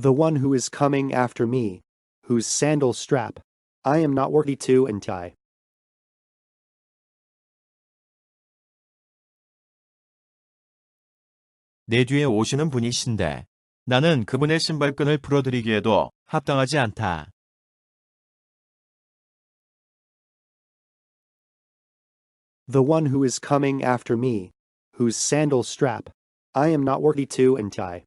the one who is coming after me, whose sandal strap I am not worthy to untie. 내 뒤에 오시는 분이신데 나는 그분의 신발끈을 풀어드리기에도 합당하지 않다. The one who is coming after me, whose sandal strap I am not worthy to untie.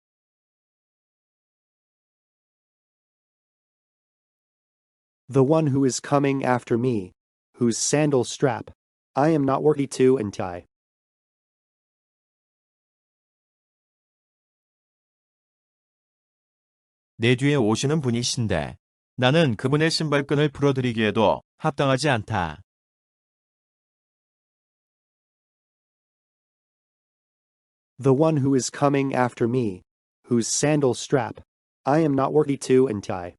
the one who is coming after me, whose sandal strap I am not worthy to untie. 내 뒤에 오시는 분이신데 나는 그분의 신발끈을 풀어드리기에도 합당하지 않다. The one who is coming after me, whose sandal strap I am not worthy to untie.